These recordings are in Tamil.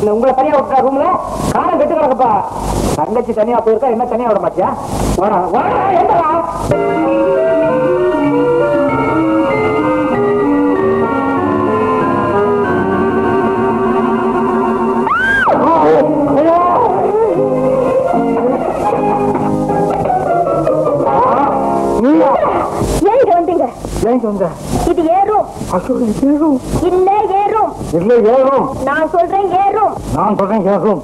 இல்ல உங்களை தனியா விட்டுற ரூம்ல காலம் கெட்டு கிடக்குப்பா. தங்கச்சி தனியா போயிருக்கா என்ன தனியா விட மாட்டியா? வந்தீங்க. ஏன் சொந்த இது ஏறும் இல்ல ஏறும் இல்ல ஏறும் நான் சொல்றேன் நான் சொல்றேன் ஏறும்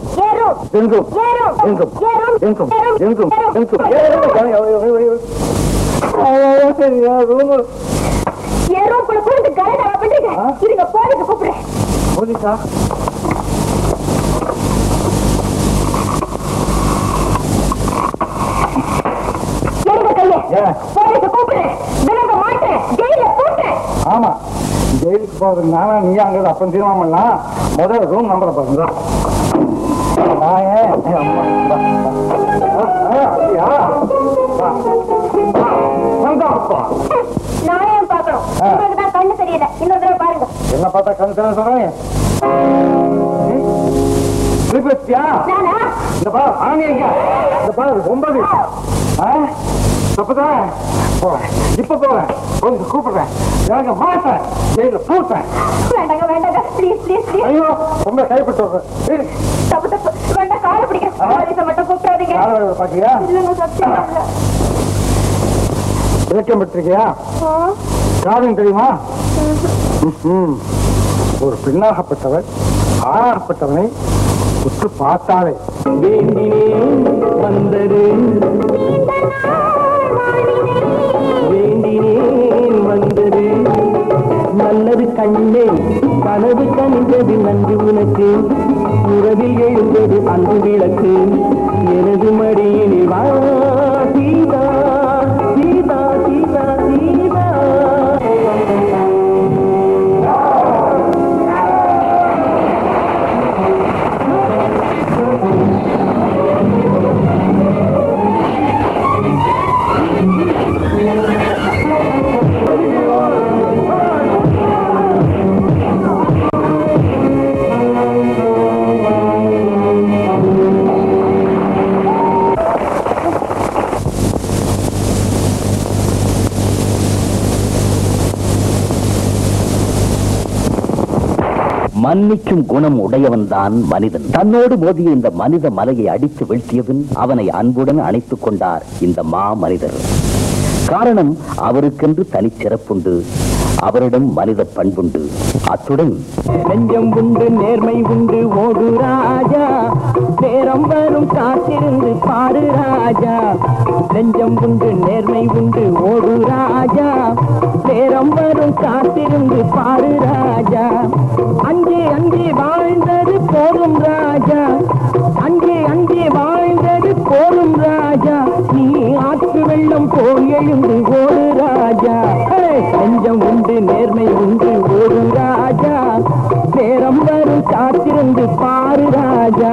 எங்கும் எங்கும் எங்கும் எங்கும் எங்கும் கூப்பிட்டு கலடா பண்றீங்க ஆ? இருங்க போலீஸ் கூப்பிடுறேன் போலீஸா எடுங்க கைய ஏன்? போலீஸ் கூப்பிடுறேன் விலங்க மாட்டேன் ஜெயில போட்டேன் ஆமா ஜெயிலுக்கு போறது நானா நீ அங்க அப்ப தீர்மானம் பண்ணலாம் முதல்ல ரூம் நம்பரை பாருங்க நான் ஏன் ஏய், அம்மா, வா, வா. ஆ, ஆ, அப்படியா? வா. வா. சந்தோஷப்பா. நான் ஏன் பாக்கணும் ஆ. உங்களுக்கு தான் கண்ணு தெரியல. இன்னொரு தடவை பாருங்க. என்ன பார்த்தா கண் தர சொல்றேன் நானா இந்த பாரு ஆணி எங்க இந்த பாரு ஒன்பது? தப்புதான் போறேன் இப்ப போறேன். கொஞ்சம் கூப்பிடுறேன். எனக்கு மாட்டேன் ஜெயில பூட்டேன் வேண்டாங்க வேண்டாங்க. ப்ளீஸ் ப்ளீஸ் ப்ளீஸ் ஐயோ ரொம்ப கைப்பட்டு விடுறேன். தப்பு தப்பு. வேண்டாம் காலை பிடிக்க. போலீஸை மட்டும் கூப்பிடாதீங்க. பாத்தியா இல்லைங்க சத்தியம் இல்ல. இலக்கியம் பெற்றிருக்கியா. காரணம் தெரியுமா. ஒரு பெண்ணாகப்பட்டவள் ஆணாகப்பட்டவனை உற்று பார்த்தாலே. வேண்டினேன் வந்தது. வேண்டினேன் வந்தது. நல்லது கண்ணே கனவு கணிந்தது நன்றி உனக்கு. உறவில் எழுந்தது அன்பு விளக்கு. என் மன்னிக்கும் குணம் உடையவன்தான் மனிதன். தன்னோடு மோதிய இந்த மனித மலையை அடித்து வீழ்த்தியபின் அவனை அன்புடன் அணைத்துக் கொண்டார் இந்த மா மனிதர் காரணம் அவருக்கென்று தனிச்சிறப்புண்டு. அவரிடம் மனித பண்புண்டு. அத்துடன் நெஞ்சம் உண்டு நேர்மை உண்டு ஓடு ராஜா. நேரம் வரும் காத்திருந்து பாடு ராஜா. நெஞ்சம் உண்டு நேர்மை உண்டு ஓடு ராஜா. நேரம் வரும் காத்திருந்து பாடு ராஜா. அங்கே அங்கே வாழ்ந்தது போதும் ராஜா. அங்கே அங்கே வாழ்ந்தது போதும் ராஜா. நீ வெள்ளம் போல் எழுந்து ஒரு ராஜா ஹே! நெஞ்சம் உண்டு நேர்மை உண்டு ஒரு ராஜா நேரம் வரும் காத்திருந்து பாரு ராஜா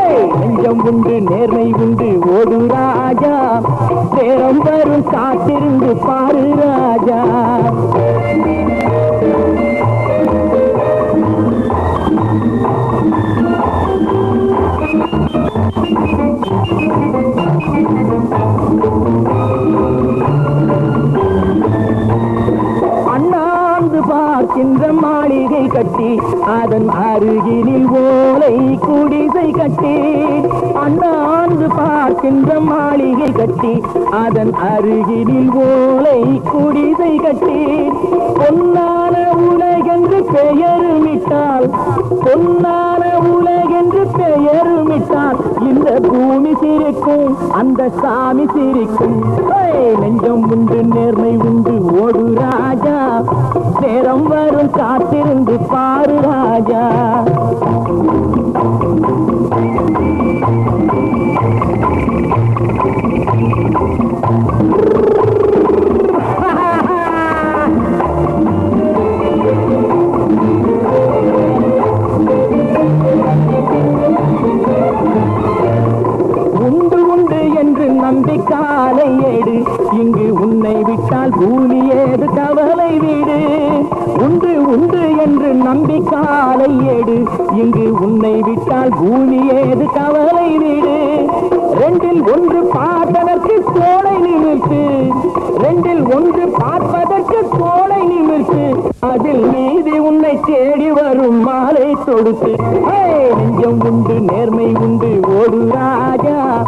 நெஞ்சம் உண்டு நேர்மை உண்டு ஓடு ராஜா. நேரம் வரும் காத்திருந்து பாரு ராஜா. அண்ணாந்து பார்க்கின்ற மாளிகை கட்டி அதன் அருகினில் ஓ குடிசை கட்டி அண்ணாந்து பார்க்கின்ற மாளிகை கட்டி அதன் அருகினில் ஓலை குடிசை கட்டி. பொன்னான உலகென்று பெயருமிட்டால் பொன்னான உலகென்று பெயருமிட்டால் இந்த பூமி சிரிக்கும் அந்த சாமி சிரிக்கும். நெஞ்சம் உண்டு நேர்மை உண்டு ஓடு ராஜா. நேரம் வரும் காத்திருந்து பாரு ராஜா. காலை ஏடு இங்கு உன்னை விட்டால் பூமி ஏது கவலை வீடு. உண்டு உண்டு என்று நம்பி காலை ஏடு இங்கு உன்னை விட்டால் பூமி கொடுத்து நெஞ்சம் உண்டு நேர்மை உண்டு ஒரு ராஜா.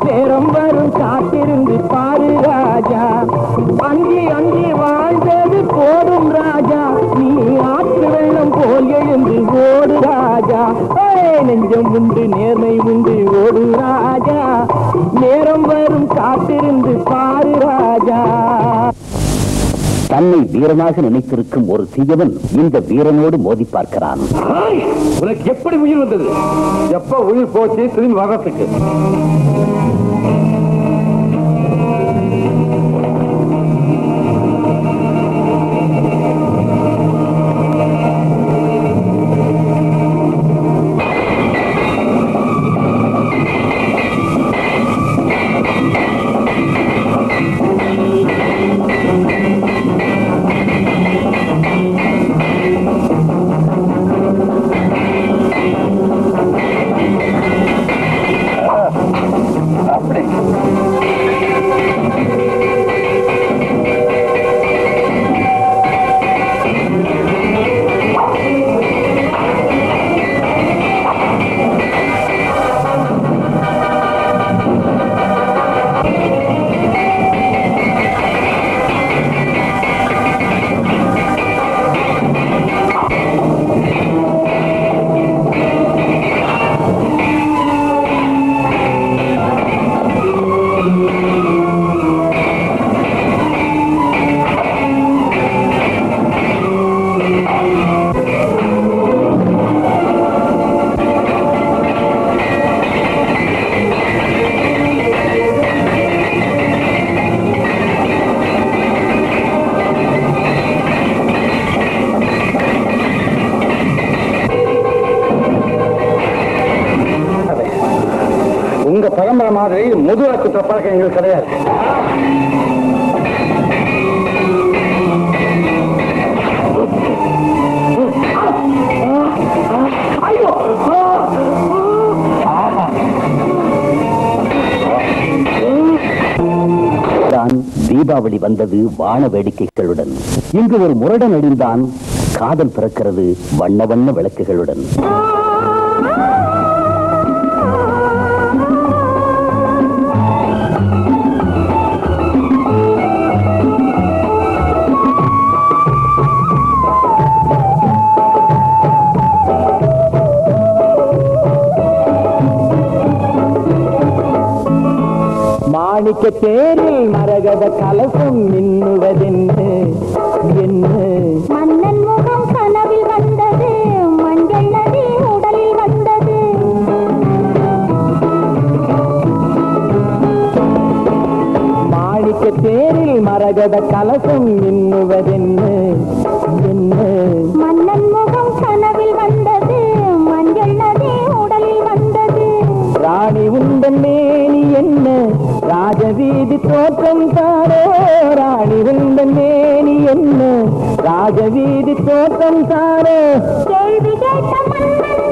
பேரம் வரும் காத்திருந்து பாரு ராஜா. அங்கி அங்கி வாழ்ந்தது போடும் ராஜா. நீ ஆற்று வெள்ளம் போல் எழுந்து ஓடு ராஜா. நெஞ்சம் உண்டு நேர்மை உண்டு ஓடு ராஜா. நேரம் வரும் காத்திருந்து பாரு ராஜா. தன்னை வீரனாக நினைத்திருக்கும் ஒரு தீயவன் இந்த வீரனோடு மோதி பார்க்கிறான். உனக்கு எப்படி உயிர் வந்தது? எப்ப உயிர் போச்சு? திரும்பி வர்றதுக்கு. பரம்பரை குற்ற பழக்கம் எங்களுக்கு கிடையாது. தான் தீபாவளி வந்தது வான வேடிக்கைகளுடன். இங்கு ஒரு முரடன் அடிந்தான் காதல் பிறக்கிறது வண்ண வண்ண விளக்குகளுடன். மாணிக்க தேரில் மரகத கலசம் மின்னுவதென்று. என்ன? மன்னன் முகம் கனவில் வந்தது மஞ்சள் நதி உடலில் வந்தது. மாணிக்க தேரில் மரகத கலசம் மின்னுவதென்று. தோற்றம் தாரோ? ராணி உந்தன் மேனி என்ன? ராஜவீதி தோற்றம் தாரோ? கேள்வி கேட்ட மன்னன்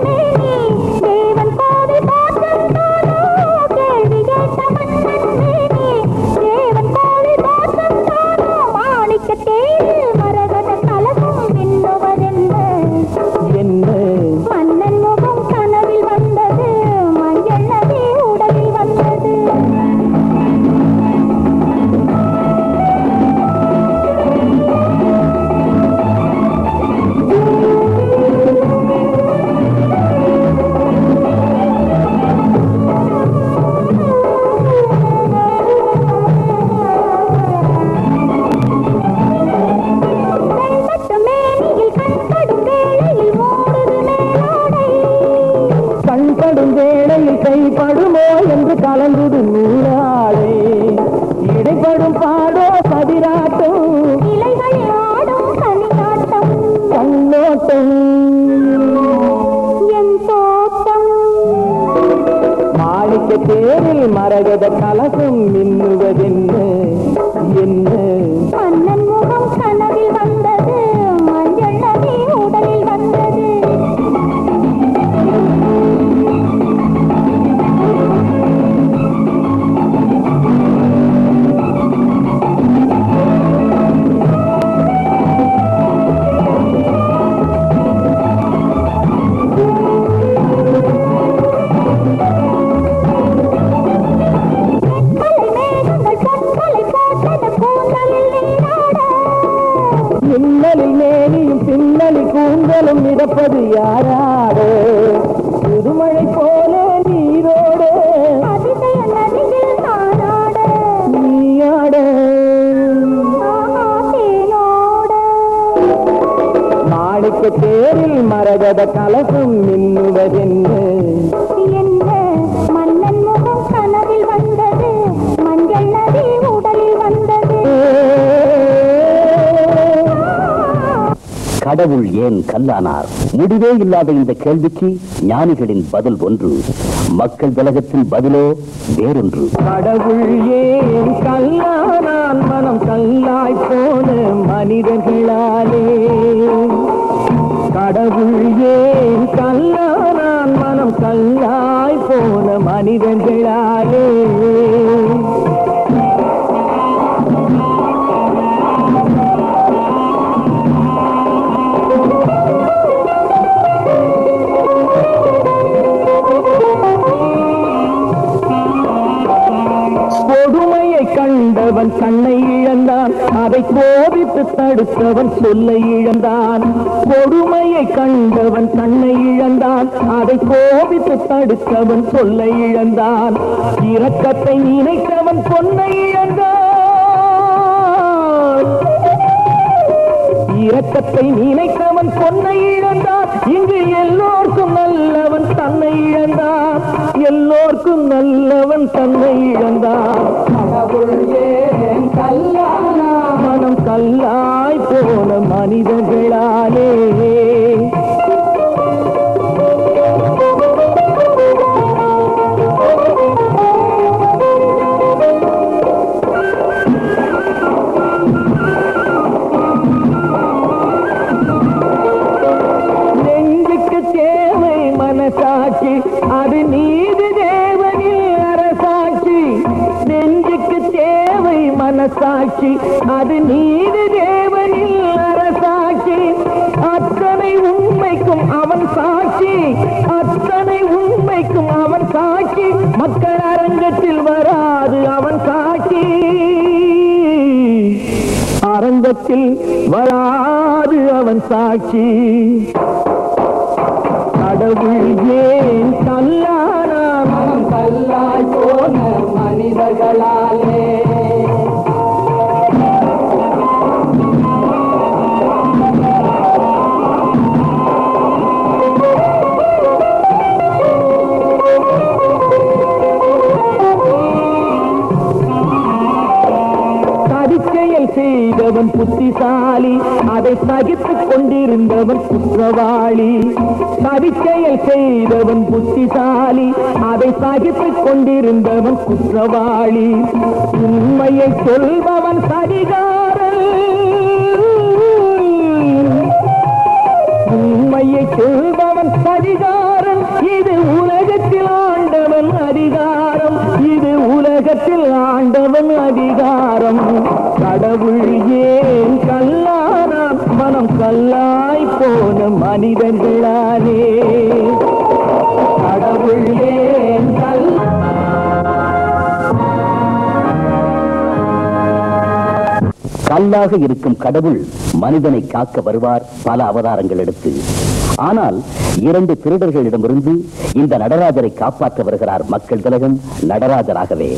மரகத கலசம் மின்னுவதென்ன என்ன மன்னன் முகம் கனவில் வந்தது மஞ்சள் நதி உடலில் வந்தது. கடவுள் ஏன் கல்லானார்? முடிவே இல்லாத இந்த கேள்விக்கு ஞானிகளின் பதில் ஒன்று மக்கள் திலகத்தின் பதிலோ வேறொன்று. கடவுள் ஏன் கல்லானான்? மனம் கல்லாய் போன மனிதர்களாலே. கடவுள் ஏன் கல்லானான் மனம் கல்லாய் போன மனிதர்களாலே இழந்தான். அதை கோபித்து தடுத்தவன் சொல்லை இழந்தான். கொடுமையை கண்டவன் தன்னை இழந்தான். அதை கோபித்து தடுத்தவன் சொல்லை இழந்தான். இரக்கத்தை நினைத்தவன் பொன்னை இழந்தான். இரக்கத்தை நினைத்தவன் பொன்னை இழந்தான். இங்கு எல்லோர்க்கும் நல்லவன் தன்னை இழந்தான். எல்லோர்க்கும் நல்லவன் தன்னை இழந்தான். கடவுள் மனம் கல்லாய் போன மனிதர்களாலே. சாட்சி அது நீதி தேவனில் அரசாட்சி. நெஞ்சுக்கு தேவை மனசாட்சி. அது நீதி தேவனில் அரசாட்சி. அத்தனை உண்மைக்கும் அவன் சாட்சி. அத்தனை உண்மைக்கும் அவன் சாட்சி. மக்கள் அரங்கத்தில் வராது அவன் சாட்சி. அரங்கத்தில் வராது அவன் சாட்சி. கடவுள் ஏன் கல்லானாம் கல்லாய் போன மனிதர்களாலே. செய்தவன் புத்திசாலி. அதை சகித்துக் கொண்டிருந்தவன் குற்றவாளி. கரிச்செயல் செய்தவன் புத்திசாலி. அதை சகித்துக் கொண்டிருந்தவன் குற்றவாளி. உண்மையை சொல்பவன் சரிகாரன் உண்மையை சொல்பவன் சரிகாரன் இது உலகத்தில் ஆண்டவன் அதிகாரம். இது உலகத்தில் ஆண்டவன் அதிகாரம். கடவுள் ஏன் கல்லானாம் மனம் கல்லாய் போன மனிதர்களாலே. கடவுள் ஏன் கல்லா கல்லாக இருக்கும் கடவுள் மனிதனை காக்க வருவார் பல அவதாரங்கள் எடுத்து. ஆனால் இரண்டு திருடர்களிடமிருந்து இந்த நடராஜரை காப்பாற்ற வருகிறார் மக்கள் திலகம் நடராஜராகவே.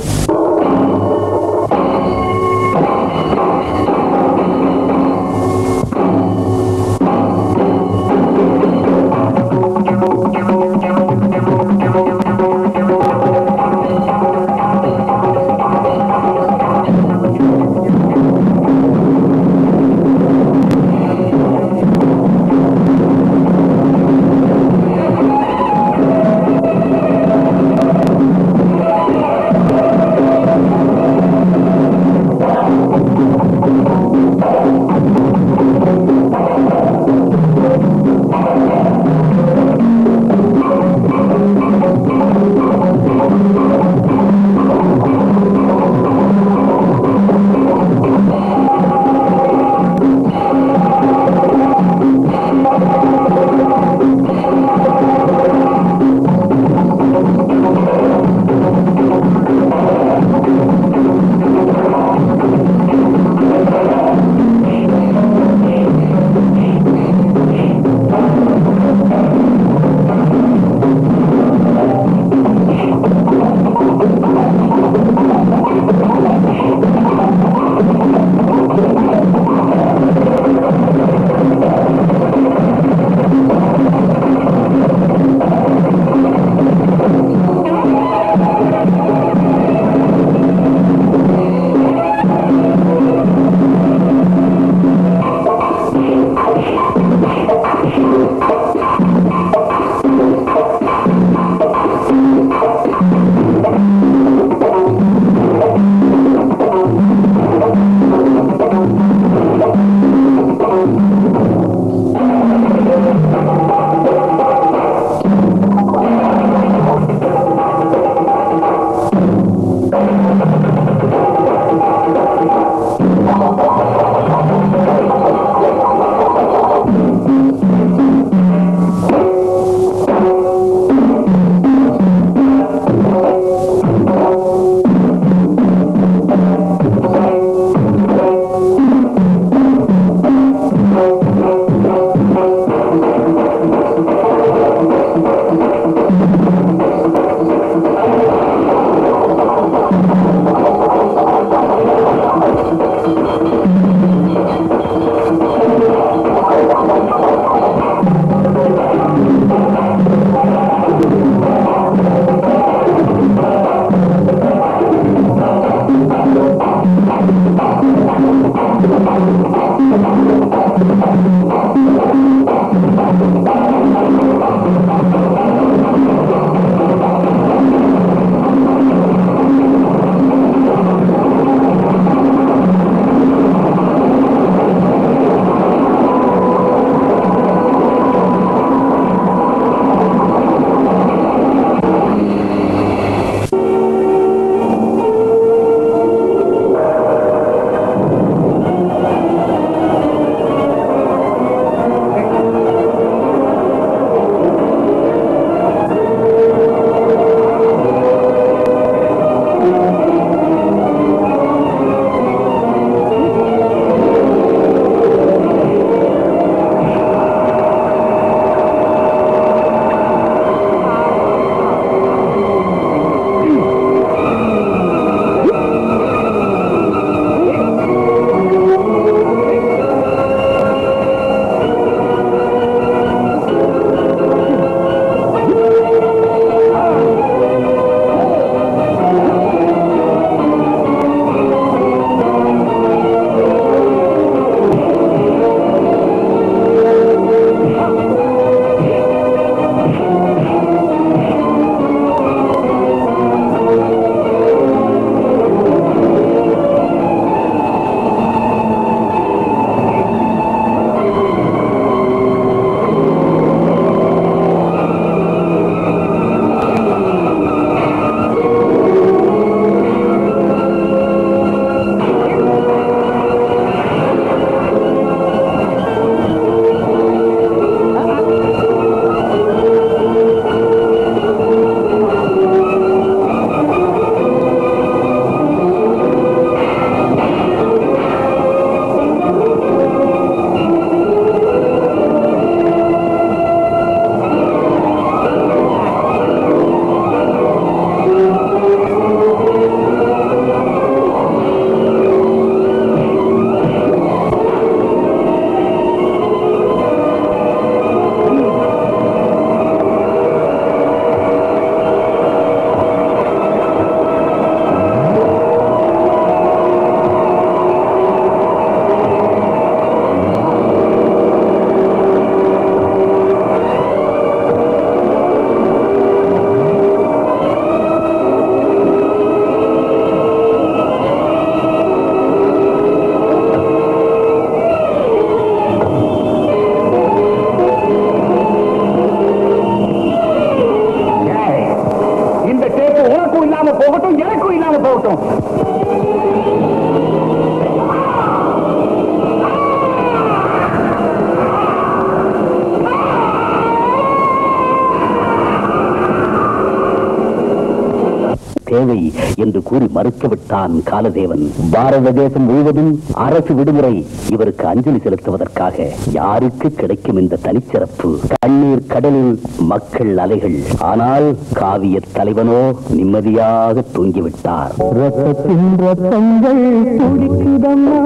தேவை என்று கூறி மறுத்துவிட்டான் காலதேவன். பாரத தேசம் முழுவதும் அரசு விடுமுறை இவருக்கு அஞ்சலி செலுத்துவதற்காக யாருக்கு கிடைக்கும் இந்த தனிச்சிறப்பு? கண்ணீர் கடலில் மக்கள் அலைகள். ஆனால் காவிய தலைவனோ நிம்மதியாக தூங்கிவிட்டார். ரத்தத்தின் ரத்தங்கள் துடிக்குதம்மா.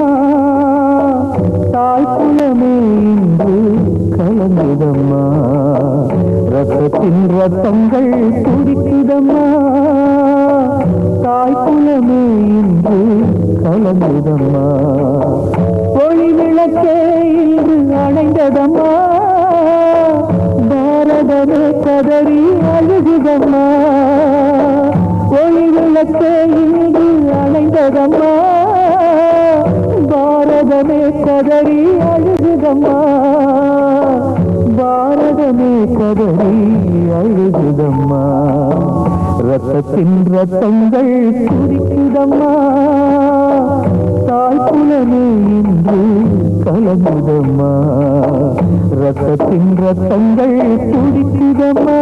தாய் குலமே இன்று ரத்தத்தின் ரத்தங்கள் துடிக்குதம்மா. தாய் குலமே இன்று கலந்ததம்மா ஒளி விளக்கே இன்று அடைந்ததம்மா. பாரதமே கதறி அழுகுதம்மா. ஒளி விளக்கே இன்று அடைந்ததம்மா. பாரதமே கதறி அழுகுதம்மா. பாரதமே கதறி அழுகுதம்மா. ரத்தத்தின் ரத்தங்கள் குறிக்குதம்மா தாய் குலமே இன்று கலங்குதம்மா. ரத்தத்தின் ரத்தங்கள் துடிக்குதம்மா.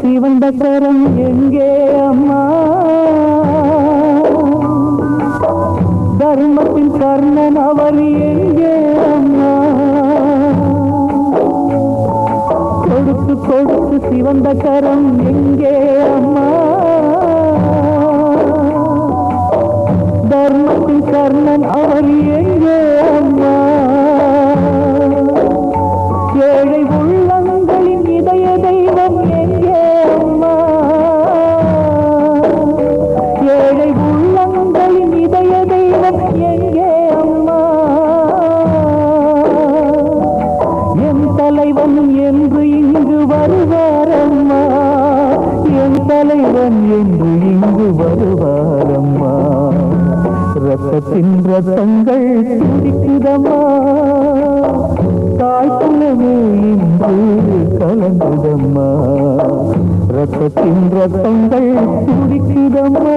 சிவந்த கரம் எங்கே அம்மா? தர்மத்தின் கர்ணன் அவர் எங்கே அம்மா? கொடுத்து கொடுத்து சிவந்த கரம் ரத்தத்தின் ரத்தங்கள் துடிக்குதமா தாய்க்குலமே இன்று கலந்துதம்மா ரத்தத்தின் ரத்தங்கள் துடிக்குதம்மா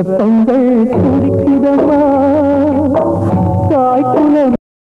ரத்தத்தின்